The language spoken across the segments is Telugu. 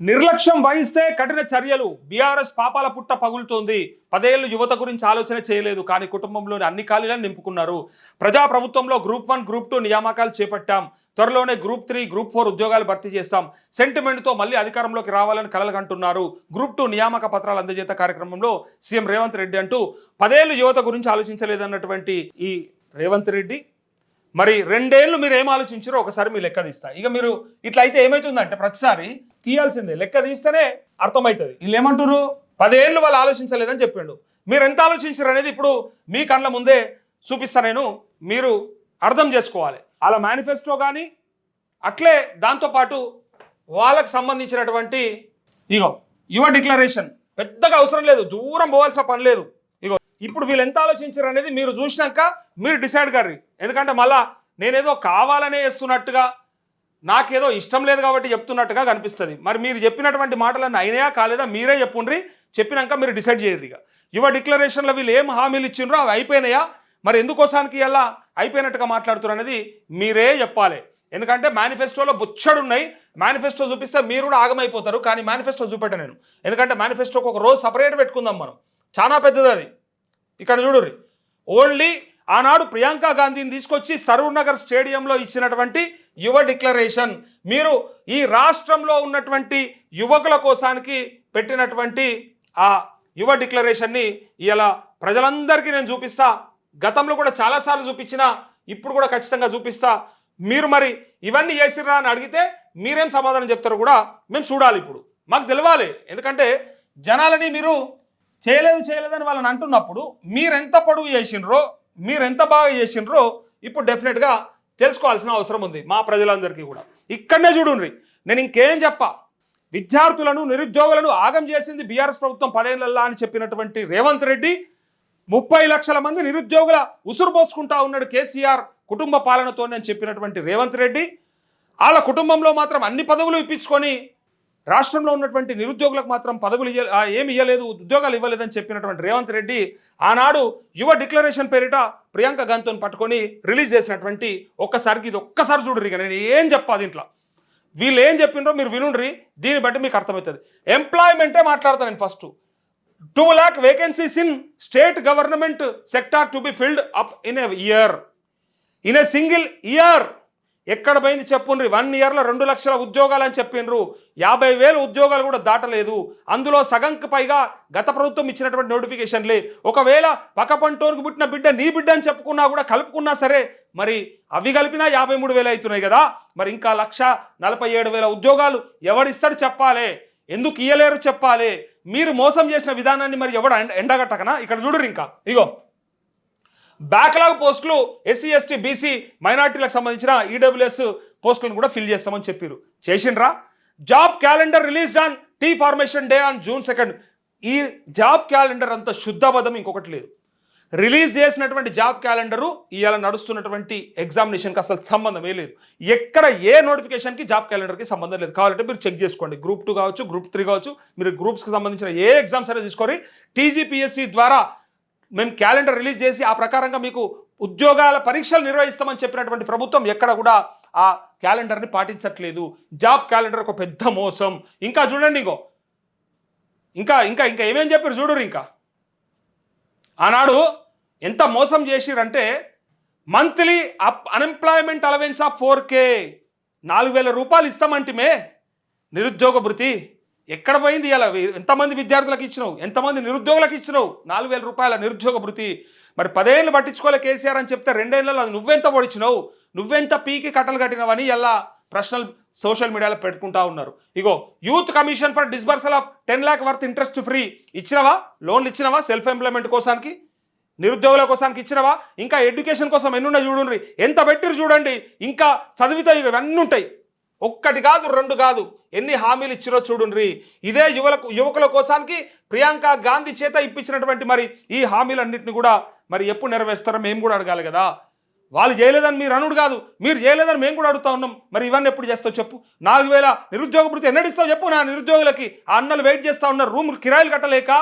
నిర్లక్ష్యం వహిస్తే కఠిన చర్యలు. బీఆర్ఎస్ పాపాల పుట్ట పగులుతోంది. పదేళ్ళు యువత గురించి ఆలోచన చేయలేదు. కానీ కుటుంబంలోని అన్ని ఖాళీలను నింపుకున్నారు. ప్రజా ప్రభుత్వంలో గ్రూప్ వన్ గ్రూప్ టూ నియామకాలు చేపట్టాం. త్వరలోనే గ్రూప్ త్రీ గ్రూప్ ఫోర్ ఉద్యోగాలు భర్తీ చేస్తాం. సెంటిమెంట్తో మళ్ళీ అధికారంలోకి రావాలని కలలుగంటున్నారు గ్రూప్ టూ నియామక పత్రాలు అందజేత కార్యక్రమంలో సీఎం రేవంత్ రెడ్డి అంటూ పదేళ్ళు యువత గురించి ఆలోచించలేదన్నటువంటి ఈ రేవంత్ రెడ్డి. మరి రెండేళ్ళు మీరు ఏం ఆలోచించారో ఒకసారి మీ లెక్క తీస్తా. ఇక మీరు ఇట్లా అయితే ఏమవుతుందంటే ప్రతిసారి తీయాల్సిందే. లెక్క తీస్తేనే అర్థమవుతుంది. వీళ్ళు ఏమంటారు పదేళ్ళు వాళ్ళు ఆలోచించలేదని చెప్పిండు. మీరు ఎంత ఆలోచించారు అనేది ఇప్పుడు మీ కళ్ళ ముందే చూపిస్తా నేను. మీరు అర్థం చేసుకోవాలి. అలా మేనిఫెస్టో కానీ అట్లే దాంతోపాటు వాళ్ళకు సంబంధించినటువంటి ఇగో యువ డిక్లరేషన్ పెద్దగా అవసరం లేదు. దూరం పోవాల్సిన పని లేదు. ఇగో ఇప్పుడు వీళ్ళు ఎంత ఆలోచించారు అనేది మీరు చూసినాక మీరు డిసైడ్ కర్రీ. ఎందుకంటే మళ్ళా నేనేదో కావాలనే వేస్తున్నట్టుగా నాకేదో ఇష్టం లేదు కాబట్టి చెప్తున్నట్టుగా కనిపిస్తుంది. మరి మీరు చెప్పినటువంటి మాటలన్నీ అయినాయా కాలేదా? మీరే చెప్పుండ్రి. చెప్పినాక మీరు డిసైడ్ చేయరు ఇక యువ డిక్లరేషన్లో వీళ్ళు ఏం హామీలు ఇచ్చిండ్రో అవి అయిపోయినాయా? మరి ఎందుకోసానికి ఎలా అయిపోయినట్టుగా మాట్లాడుతున్నారు అనేది మీరే చెప్పాలి. ఎందుకంటే మేనిఫెస్టోలో బుచ్చడు ఉన్నాయి మేనిఫెస్టో చూపిస్తే మీరు కూడా ఆగమైపోతారు. కానీ మేనిఫెస్టో చూపెట్ట నేను. ఎందుకంటే మేనిఫెస్టోకి ఒక రోజు సపరేట్ పెట్టుకుందాం మనం. చాలా పెద్దది అది. ఇక్కడ చూడుర్రి. ఓన్లీ ఆనాడు ప్రియాంక గాంధీని తీసుకొచ్చి సరూర్ నగర్ స్టేడియంలో ఇచ్చినటువంటి యువ డిక్లరేషన్. మీరు ఈ రాష్ట్రంలో ఉన్నటువంటి యువకుల కోసానికి పెట్టినటువంటి ఆ యువ డిక్లరేషన్ని ఇలా ప్రజలందరికీ నేను చూపిస్తా. గతంలో కూడా చాలాసార్లు చూపించిన ఇప్పుడు కూడా ఖచ్చితంగా చూపిస్తా. మీరు మరి ఇవన్నీ చేసిర్రా అని అడిగితే మీరేం సమాధానం చెప్తారో కూడా మేము చూడాలి ఇప్పుడు. మాకు తెలవాలి. ఎందుకంటే జనాలని మీరు చేయలేదు చేయలేదని వాళ్ళని అంటున్నప్పుడు మీరెంత పొడుగు చేసిండ్రో మీరెంత బాగా చేసిండ్రో ఇప్పుడు డెఫినెట్గా తెలుసుకోవాల్సిన అవసరం ఉంది మా ప్రజలందరికీ కూడా. ఇక్కడనే చూడుండ్రి. నేను ఇంకేం చెప్ప? విద్యార్థులను నిరుద్యోగులను ఆగం చేసింది బీఆర్ఎస్ ప్రభుత్వం పదేళ్ళలో అని చెప్పినటువంటి రేవంత్ రెడ్డి. ముప్పై లక్షల మంది నిరుద్యోగుల ఉసురు పోసుకుంటా ఉన్నాడు కేసీఆర్ కుటుంబ పాలనతో అని చెప్పినటువంటి రేవంత్ రెడ్డి. వాళ్ళ కుటుంబంలో మాత్రం అన్ని పదవులు ఇప్పించుకొని రాష్ట్రంలో ఉన్నటువంటి నిరుద్యోగులకు మాత్రం పదవులు ఇయ్య ఏమి ఇవ్వలేదు ఉద్యోగాలు ఇవ్వలేదని చెప్పినటువంటి రేవంత్ రెడ్డి ఆనాడు యువ డిక్లరేషన్ పేరిట ప్రియాంక గాంధీని పట్టుకొని రిలీజ్ చేసినటువంటి ఒక్కసారికి ఇది ఒక్కసారి చూడరు ఇక. నేను ఏం చెప్పా దీంట్లో? వీళ్ళు ఏం చెప్పిండ్రో మీరు వినుండ్రి దీన్ని బట్టి మీకు అర్థమవుతుంది. ఎంప్లాయ్మెంటే మాట్లాడతాను నేను first two lakh vacancies in state government sector to be filled up in a year in a single year ఎక్కడ పోయింది చెప్పుండ్రి? వన్ ఇయర్లో రెండు లక్షల ఉద్యోగాలు అని చెప్పిండ్రు. యాభై వేలు ఉద్యోగాలు కూడా దాటలేదు. అందులో సగంకి పైగా గత ప్రభుత్వం ఇచ్చినటువంటి నోటిఫికేషన్లే. ఒకవేళ పక్క పంటోనికి పుట్టిన బిడ్డ నీ బిడ్డ అని చెప్పుకున్నా కూడా కలుపుకున్నా సరే మరి అవి కలిపినా యాభై మూడు వేలు అవుతున్నాయి కదా. మరి ఇంకా లక్ష నలభై ఏడు వేల ఉద్యోగాలు ఎవడిస్తాడు చెప్పాలి. ఎందుకు ఇయ్యలేరు చెప్పాలి. మీరు మోసం చేసిన విధానాన్ని మరి ఎవడు ఎండ- ఎండగట్టకనా? ఇక్కడ చూడరు ఇంకా. ఇగో. బ్యాక్లాగ్ పోస్టులు ఎస్సీ ఎస్టీ బీసీ మైనార్టీలకు సంబంధించిన ఈడబ్ల్యూఎస్ పోస్టులను కూడా ఫిల్ చేస్తామని చెప్పారు. చేసిండ్రా? Job calendar released on T formation day on June second. ఈ జాబ్ క్యాలెండర్ అంత శుద్ధబద్ధం ఇంకొకటి లేదు. రిలీజ్ చేసినటువంటి జాబ్ క్యాలెండరు ఇవాళ నడుస్తున్నటువంటి ఎగ్జామినేషన్కి అసలు సంబంధమే లేదు. ఎక్కడ ఏ నోటిఫికేషన్కి జాబ్ క్యాలెండర్కి సంబంధం లేదు. కావాలంటే మీరు చెక్ చేసుకోండి. గ్రూప్ టూ కావచ్చు గ్రూప్ త్రీ కావచ్చు మీరు గ్రూప్స్కి సంబంధించిన ఏ ఎగ్జామ్స్ అయినా తీసుకొని టీజీపీఎస్సీ ద్వారా మేము క్యాలెండర్ రిలీజ్ చేసి ఆ ప్రకారంగా మీకు ఉద్యోగాల పరీక్షలు నిర్వహిస్తామని చెప్పినటువంటి ప్రభుత్వం ఎక్కడ కూడా ఆ క్యాలెండర్ని పాటించట్లేదు. జాబ్ క్యాలెండర్ ఒక పెద్ద మోసం. ఇంకా చూడండి ఇంకో. ఇంకా ఇంకా ఇంకా ఏమేం చెప్పారు చూడరు ఇంకా. ఆనాడు ఎంత మోసం చేసిరంటే monthly up unemployment allowance of four K నాలుగు వేల రూపాయలు ఇస్తామంటిమే నిరుద్యోగ భృతి. ఎక్కడ పోయింది ఇలా? ఎంతమంది విద్యార్థులకు ఇచ్చినావు? ఎంతమంది నిరుద్యోగులకు ఇచ్చినావు? నాలుగు వేల రూపాయల నిరుద్యోగ భృతి. మరి పదేళ్ళు పట్టించుకోలే కేసీఆర్ అని చెప్తే రెండేళ్ళలో అది నువ్వెంత పొడిచినావు? నువ్వెంత పీకి కట్టలు కట్టినవని ఎలా ప్రశ్నలు సోషల్ మీడియాలో పెట్టుకుంటా ఉన్నారు. ఇగో youth commission for disbursal of ten lakh worth interest free ఇచ్చినవా? లోన్లు ఇచ్చినవా? Self employment కోసానికి? నిరుద్యోగుల కోసానికి ఇచ్చినవా? ఇంకా ఎడ్యుకేషన్ కోసం ఎన్నున్నాయి చూడండి ఎంత పెట్టిరు చూడండి? ఇంకా చదివితే ఇవన్నీ ఉంటాయి. ఒక్కటి కాదు రెండు కాదు. ఎన్ని హామీలు ఇచ్చిరో చూడుండ్రి. ఇదే యువలకు యువకుల కోసానికి ప్రియాంక గాంధీ చేత ఇప్పించినటువంటి మరి ఈ హామీలన్నింటిని కూడా మరి ఎప్పుడు నెరవేరుస్తారో మేము కూడా అడగాలి కదా. వాళ్ళు చేయలేదని మీరు అనుడు కాదు. మీరు చేయలేదని మేము కూడా అడుగుతా ఉన్నాం. మరి ఇవన్నీ ఎప్పుడు చేస్తావు చెప్పు. నాలుగు వేల నిరుద్యోగ భృతి ఎన్నడిస్తావు చెప్పు నా నిరుద్యోగులకి. ఆ అన్నలు వెయిట్ చేస్తూ ఉన్నారు రూమ్ కిరాయిలు కట్టలేక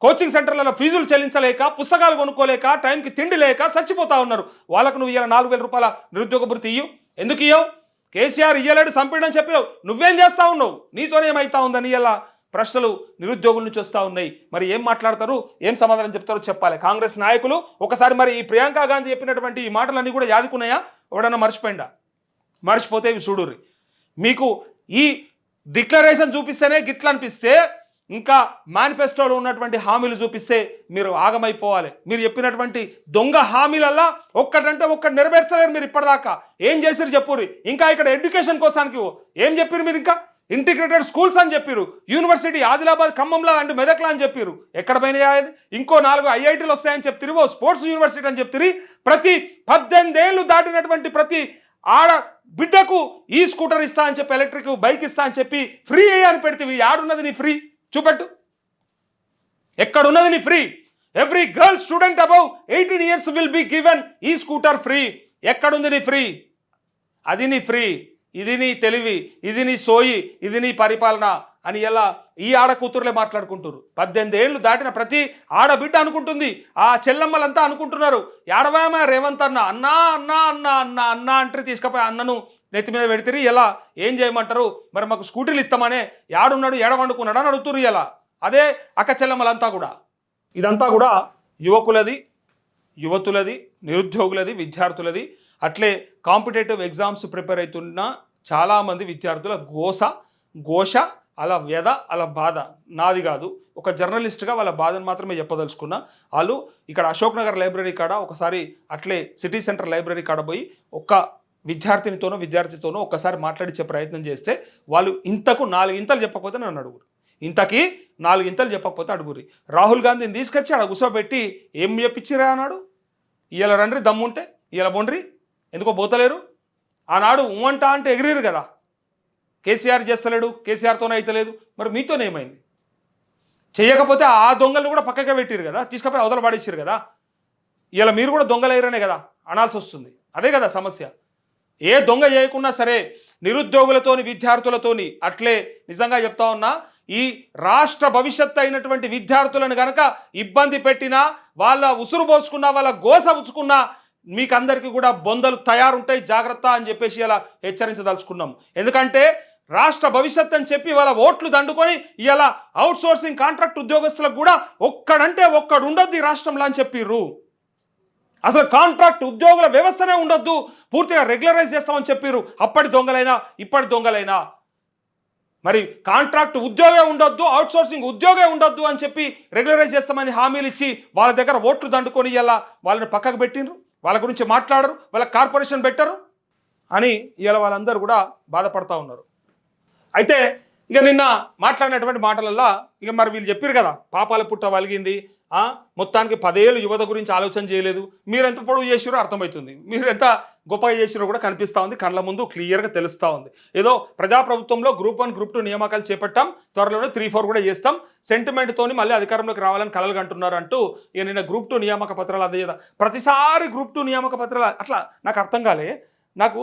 కోచింగ్ సెంటర్లలో ఫీజులు చెల్లించలేక పుస్తకాలు కొనుక్కోలేక టైంకి తిండి లేక చచ్చిపోతా ఉన్నారు. వాళ్ళకు నువ్వు ఇలా నాలుగు వేల రూపాయల నిరుద్యోగ భృతి ఇయ్యు. ఎందుకు ఇయ్యవు? కేసీఆర్ ఇయ్యలేడు చంపిడని చెప్పినావు. నువ్వేం చేస్తా ఉన్నావు? నీతోనే ఏమైతా ఉందని ఇలా ప్రశ్నలు నిరుద్యోగుల నుంచి వస్తూ ఉన్నాయి. మరి ఏం మాట్లాడతారు? ఏం సమాధానం చెప్తారో చెప్పాలి. కాంగ్రెస్ నాయకులు ఒకసారి మరి ఈ ప్రియాంక గాంధీ చెప్పినటువంటి ఈ మాటలన్నీ కూడా యాదుకున్నాయా? ఎవడన్నా మర్చిపోయిందా మర్చిపోతే ఇవి చూడుర్రి. మీకు ఈ డిక్లరేషన్ చూపిస్తేనే గిట్ల అనిపిస్తే ఇంకా మేనిఫెస్టోలో ఉన్నటువంటి హామీలు చూపిస్తే మీరు ఆగమైపోవాలి. మీరు చెప్పినటువంటి దొంగ హామీలల్లా ఒక్కటంటే ఒక్కటి నెరవేర్చలేరు మీరు ఇప్పటిదాకా. ఏం చేసిరు చెప్పుర్రి? ఇంకా ఇక్కడ ఎడ్యుకేషన్ కోసానికి ఏం చెప్పారు మీరు ఇంకా? ఇంటిగ్రేటెడ్ స్కూల్స్ అని చెప్పారు యూనివర్సిటీ ఆదిలాబాద్ ఖమ్మంలో అండ్ మెదక్లా అని చెప్పారు ఎక్కడ పైన ఇంకో నాలుగు ఐఐటీలు వస్తాయని చెప్తిరి ఓ స్పోర్ట్స్ యూనివర్సిటీ అని చెప్తిరి ప్రతి పద్దెనిమిది ఏళ్ళు దాటినటువంటి ప్రతి ఆడ బిడ్డకు ఈ స్కూటర్ ఇస్తా అని చెప్పి ఎలక్ట్రిక్ బైక్ ఇస్తా అని చెప్పి ఫ్రీ అని పెడితే ఆడున్నది నీ ఫ్రీ? చూపెట్టు. ఎక్కడున్నది నీ free? Every girl student above eighteen years will be given e scooter free ఎక్కడుంది నీ ఫ్రీ? అది నీ ఫ్రీ. ఇది నీ తెలివి. ఇది నీ సోయి. ఇది నీ పరిపాలన అని ఎలా ఈ ఆడ కూతురులే మాట్లాడుకుంటారు పద్దెనిమిది ఏళ్ళు దాటిన ప్రతి ఆడబిడ్డ అనుకుంటుంది. ఆ చెల్లమ్మలంతా అనుకుంటున్నారు. ఏడవామా రేవంత్ అన్న అన్నా అన్నా అన్న అన్న అన్న అంటే తీసుకుపోయి అన్నను నెత్తి మీద పెడితే ఎలా? ఏం చేయమంటారు? మరి మాకు స్కూటీలు ఇస్తామనే యాడున్నాడు ఏడవండుకున్నాడు అని అడుగుతురు ఇలా అదే అక్క చెల్లమ్మలంతా కూడా. ఇదంతా కూడా యువకులది యువతులది నిరుద్యోగులది విద్యార్థులది. అట్లే కాంపిటేటివ్ ఎగ్జామ్స్ ప్రిపేర్ అవుతున్న చాలామంది విద్యార్థుల గోస ఘోష అలా వ్యధ అలా బాధ. నాది కాదు. ఒక జర్నలిస్ట్గా వాళ్ళ బాధను మాత్రమే చెప్పదలుచుకున్నా. వాళ్ళు ఇక్కడ అశోక్ నగర్ లైబ్రరీ కాడ ఒకసారి అట్లే సిటీ సెంటర్ లైబ్రరీ కాడ పోయి ఒక్క విద్యార్థినితోనో విద్యార్థితోనో ఒక్కసారి మాట్లాడించే ప్రయత్నం చేస్తే వాళ్ళు ఇంతకు నాలుగు ఇంతలు చెప్పకపోతే నన్ను అడుగురు. ఇంతకీ నాలుగు ఇంతలు చెప్పకపోతే అడుగురి రాహుల్ గాంధీని తీసుకొచ్చి ఆడ కూర్చోబెట్టి ఏం చెప్పించిరా అన్నాడు ఇలా రండ్రి దమ్ముంటే ఇలా బొండ్రి? ఎందుకో పోతలేరు? ఆనాడు ఉమ్మంటా అంటే ఎగిరిరు కదా. కేసీఆర్ చేస్తలేడు కేసీఆర్తోనే అయితలేదు. మరి మీతోనేమైంది చేయకపోతే ఆ దొంగలు కూడా పక్కకే పెట్టిరు కదా తీసుకపోయి అవతల పడేసారు కదా. ఇలా మీరు కూడా దొంగలయ్యారనే కదా అనాల్సి వస్తుంది అదే కదా సమస్య. ఏ దొంగ చేయకున్నా సరే నిరుద్యోగులతోని విద్యార్థులతోని అట్లే నిజంగా చెప్తా ఉన్నా ఈ రాష్ట్ర భవిష్యత్తు అయినటువంటి విద్యార్థులను గనక ఇబ్బంది పెట్టినా వాళ్ళ ఉసురు పోసుకున్నా వాళ్ళ గోస ఉచ్చుకున్నా మీకందరికీ కూడా బొందలు తయారుంటాయి. జాగ్రత్త అని చెప్పేసి ఇలా హెచ్చరించదలుచుకున్నాం. ఎందుకంటే రాష్ట్ర భవిష్యత్ అని చెప్పి వాళ్ళ ఓట్లు దండుకొని ఇలా అవుట్సోర్సింగ్ కాంట్రాక్ట్ ఉద్యోగస్తులకు కూడా ఒక్కడంటే ఒక్కడుండొద్దు ఈ రాష్ట్రంలో అని చెప్పిర్రు. అసలు కాంట్రాక్ట్ ఉద్యోగుల వ్యవస్థనే ఉండొద్దు. పూర్తిగా రెగ్యులరైజ్ చేస్తామని చెప్పారు అప్పటి దొంగలైనా ఇప్పటి దొంగలైనా. మరి కాంట్రాక్ట్ ఉద్యోగే ఉండొద్దు అవుట్సోర్సింగ్ ఉద్యోగే ఉండొద్దు అని చెప్పి రెగ్యులరైజ్ చేస్తామని హామీలు ఇచ్చి వాళ్ళ దగ్గర ఓట్లు దండుకొని ఇలా వాళ్ళని పక్కకు పెట్టిండ్రు వాళ్ళ గురించి మాట్లాడరు? వాళ్ళ కార్పొరేషన్ పెట్టరు? అని ఇలా వాళ్ళందరూ కూడా బాధపడతా ఉన్నారు. అయితే ఇక నిన్న మాట్లాడినటువంటి మాటలల్లో ఇక మరి వీళ్ళు చెప్పారు కదా పాపాల పుట్ట వలిగింది మొత్తానికి పదేళ్ళు యువత గురించి ఆలోచన చేయలేదు మీరు ఎంత పొడవు చేసిరో అర్థమవుతుంది. మీరు ఎంత గొప్పగా చేసిరో కూడా కనిపిస్తూ ఉంది కళ్ళ ముందు క్లియర్గా తెలుస్తూ ఉంది. ఏదో ప్రజాప్రభుత్వంలో గ్రూప్ వన్ గ్రూప్ టూ నియామకాలు చేపట్టాం త్వరలోనే త్రీ ఫోర్ కూడా చేస్తాం. సెంటిమెంట్తోని మళ్ళీ అధికారంలోకి రావాలని కలలు అంటున్నారు అంటూ ఇక నిన్న గ్రూప్ టూ నియామక పత్రాలు అందజేత ప్రతిసారి గ్రూప్ టూ నియామక పత్రాలు అట్లా నాకు అర్థం కాలే. నాకు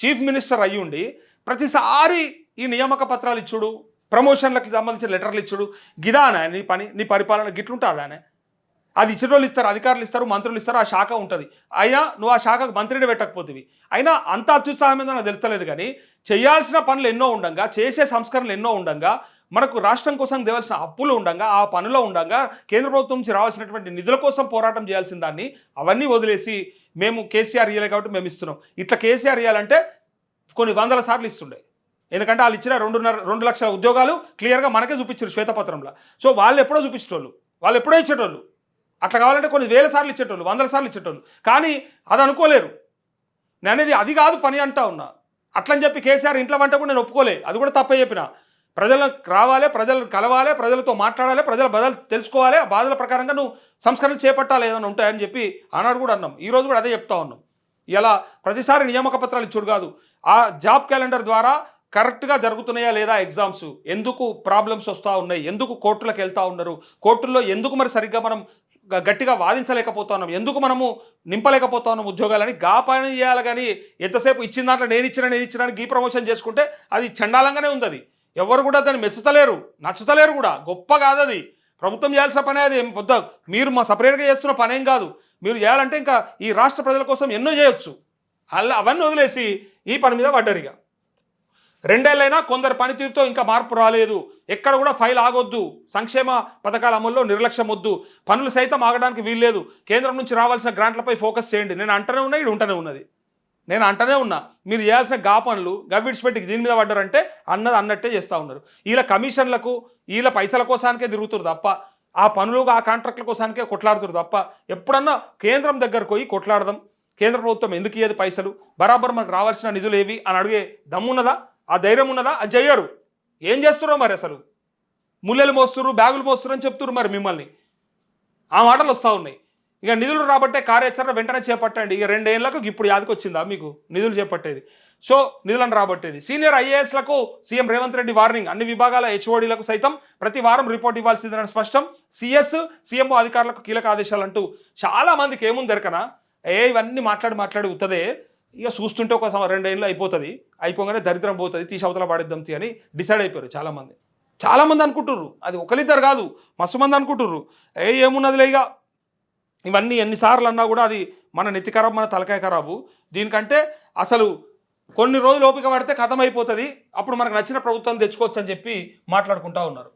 చీఫ్ మినిస్టర్ అయ్యి ఉండి ప్రతిసారి ఈ నియామక పత్రాలు ఇచ్చుడు ప్రమోషన్లకు సంబంధించిన లెటర్లు ఇచ్చుడు. గిదానా నీ పని నీ పరిపాలన గిట్లుంటుందానే అది ఇచ్చిన వాళ్ళు ఇస్తారు అధికారులు ఇస్తారు మంత్రులు ఇస్తారు ఆ శాఖ ఉంటుంది. అయినా నువ్వు ఆ శాఖకు మంత్రిని పెట్టకపోతేవి. అయినా అంత అత్యుత్సాహం నాకు తెలుస్తలేదు కానీ చేయాల్సిన పనులు ఎన్నో ఉండంగా చేసే సంస్కరణలు ఎన్నో ఉండగా మనకు రాష్ట్రం కోసం దేవాల్సిన అప్పులు ఉండగా ఆ పనులో ఉండంగా కేంద్ర ప్రభుత్వం నుంచి రావాల్సినటువంటి నిధుల కోసం పోరాటం చేయాల్సిన దాన్ని అవన్నీ వదిలేసి మేము కేసీఆర్ ఇయ్యాలి కాబట్టి మేము ఇస్తున్నాం. ఇట్లా కేసీఆర్ ఇయ్యాలంటే కొన్ని వందల సార్లు ఇస్తుండే. ఎందుకంటే వాళ్ళు ఇచ్చిన రెండున్నర రెండు లక్షల ఉద్యోగాలు క్లియర్గా మనకే చూపించారు శ్వేతపత్రంలో. సో వాళ్ళు ఎప్పుడో చూపించేటోళ్ళు. వాళ్ళు ఎప్పుడో ఇచ్చేటోళ్ళు. అట్లా కావాలంటే కొన్ని వేల సార్లు ఇచ్చేటోళ్ళు వందల సార్లు ఇచ్చేటోళ్ళు. కానీ అది అనుకోలేరు. నేను అనేది అది కాదు పని అంటా ఉన్నా. అట్లని చెప్పి కేసీఆర్ ఇంట్లో వంట కూడా నేను ఒప్పుకోలే. అది కూడా తప్పే చెప్పిన. ప్రజలకు రావాలి ప్రజలను కలవాలి ప్రజలతో మాట్లాడాలి ప్రజల బాధలు తెలుసుకోవాలి ఆ బాధల ప్రకారంగా నువ్వు సంస్కరణలు చేపట్టాలి ఏదైనా ఉంటాయని చెప్పి ఆనాడు కూడా అన్నాం. ఈ రోజు కూడా అదే చెప్తా ఉన్నాం. ఇలా ప్రతిసారి నియామక పత్రాలు ఇచ్చుడు కాదు. ఆ జాబ్ క్యాలెండర్ ద్వారా కరెక్ట్గా జరుగుతున్నాయా లేదా ఎగ్జామ్స్? ఎందుకు ప్రాబ్లమ్స్ వస్తూ ఉన్నాయి? ఎందుకు కోర్టులకు వెళ్తూ ఉన్నారు? కోర్టుల్లో ఎందుకు మరి సరిగ్గా మనం గట్టిగా వాదించలేకపోతున్నాం? ఎందుకు మనము నింపలేకపోతా ఉన్నాం ఉద్యోగాలని? గా పని చేయాలి కానీ ఎంతసేపు ఇచ్చిన దాంట్లో నేను ఇచ్చిన నేను ఇచ్చిన గీ ప్రమోషన్ చేసుకుంటే అది చండాలంగానే ఉంది అది ఎవరు కూడా దాన్ని మెచ్చుతలేరు నచ్చుతలేరు కూడా. గొప్ప కాదు అది ప్రభుత్వం చేయాల్సిన పని అది. ఏం పొద్దు మీరు మా సపరేట్గా చేస్తున్న పనేం కాదు. మీరు చేయాలంటే ఇంకా ఈ రాష్ట్ర ప్రజల కోసం ఎన్నో చేయొచ్చు. అలా అవన్నీ వదిలేసి ఈ పని మీద పడ్డారు ఇక. రెండేళ్ళైనా కొందరు పనితీరుతో ఇంకా మార్పు రాలేదు. ఎక్కడ కూడా ఫైల్ ఆగొద్దు. సంక్షేమ పథకాల అమల్లో నిర్లక్ష్యం వద్దు. పనులు సైతం ఆగడానికి వీల్లేదు. కేంద్రం నుంచి రావాల్సిన గ్రాంట్లపై ఫోకస్ చేయండి. నేను అంటనే ఉన్నా ఇది ఉంటనే ఉన్నది. నేను అంటనే ఉన్నా మీరు చేయాల్సిన గా పనులు గవ్విడిచిపెట్టి దీని మీద పడ్డారంటే అన్నది అన్నట్టే చేస్తూ ఉన్నారు. వీళ్ళ కమిషన్లకు వీళ్ళ పైసల కోసానికే తిరుగుతారు తప్ప ఆ పనులు ఆ కాంట్రాక్ట్ల కోసానికే కొట్లాడుతారు తప్ప ఎప్పుడన్నా కేంద్రం దగ్గరకు పోయి కొట్లాడదాం. కేంద్ర ప్రభుత్వం ఎందుకు ఇయ్యదు పైసలు? బరాబర్ మనకు రావాల్సిన నిధులు ఏవి అని అడిగే దమ్మున్నదా? ఆ ధైర్యం ఉన్నదా? అది చెయ్యరు. ఏం చేస్తున్నారో మరి అసలు? ముల్లెలు మోస్తున్నారు బ్యాగులు మోస్తున్నారు అని చెప్తున్నారు మరి మిమ్మల్ని. ఆ మాటలు వస్తూ ఉన్నాయి. ఇక నిధులు రాబట్టే కార్యాచరణ వెంటనే చేపట్టండి. ఇక రెండేళ్ళకు ఇప్పుడు యాదకొచ్చిందా మీకు? నిధులు చేపట్టేది. సో నిధులను రాబట్టేది. సీనియర్ ఐఏఎస్లకు సీఎం రేవంత్ రెడ్డి వార్నింగ్. అన్ని విభాగాల హెచ్ఓడీలకు సైతం ప్రతి వారం రిపోర్ట్ ఇవ్వాల్సిందని స్పష్టం. సిఎస్ సీఎంఓ అధికారులకు కీలక ఆదేశాలు అంటూ చాలా మందికి ఏముంది దొరకనా ఏ ఇవన్నీ మాట్లాడి మాట్లాడి ఉత్తదే. ఇక చూస్తుంటే ఒక సం- రెండేళ్ళు అయిపోతుంది. అయిపోగానే దరిద్రం పోతుంది. తీసి అవతల పడేద్దాం తీ అని డిసైడ్ అయిపోయారు చాలామంది. చాలామంది అనుకుంటుర్రు. అది ఒకరిద్దరు కాదు మస్తు మంది అనుకుంటుర్రు. ఏ ఏమున్నదిలే ఇక? ఇవన్నీ ఎన్నిసార్లు అన్నా కూడా అది మన నెత్తి ఖరాబు మన తలకాయ ఖరాబు. దీనికంటే అసలు కొన్ని రోజులు ఓపిక పడితే కథమైపోతుంది. అయిపోతుంది అప్పుడు మనకు నచ్చిన ప్రభుత్వం తెచ్చుకోవచ్చు అని చెప్పి మాట్లాడుకుంటా ఉన్నారు.